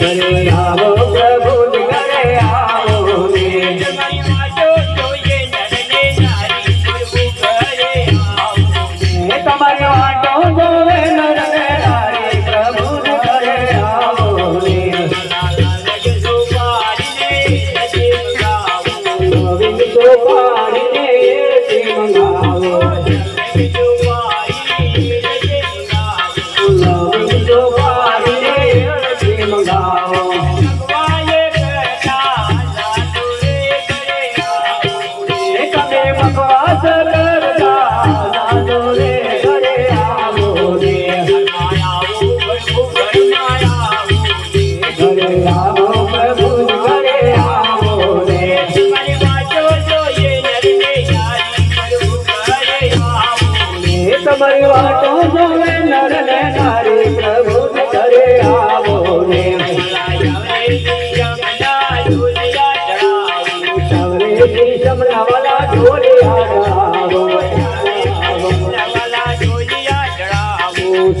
चलो आओ प्रभु घर आओ मेरे તમારી વાટો જોવે નરને તારી પ્રભુ ઘરે આવો રે ગોવિંદ ગોપાળને મંગાવો તમારી વાતો જોવે નર ને નારી પ્રભુ કરે આવો રે સવરેજી સમરાવાલા ઢોલે આવો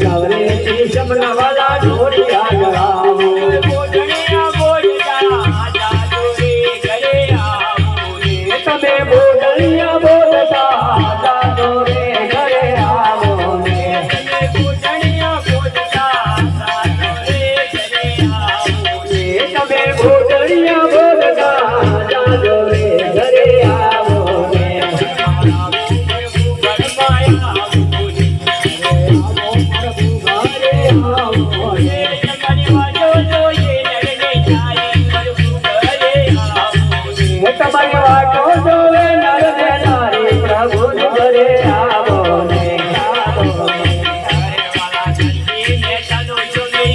સવરેજી સમરાવાલા ઢોલે આવો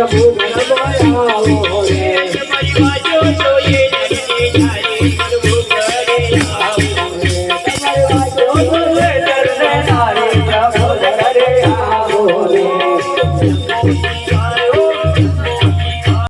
પ્રભુ ભગવાન આવો રે મારી વાજો જોઈએ જાય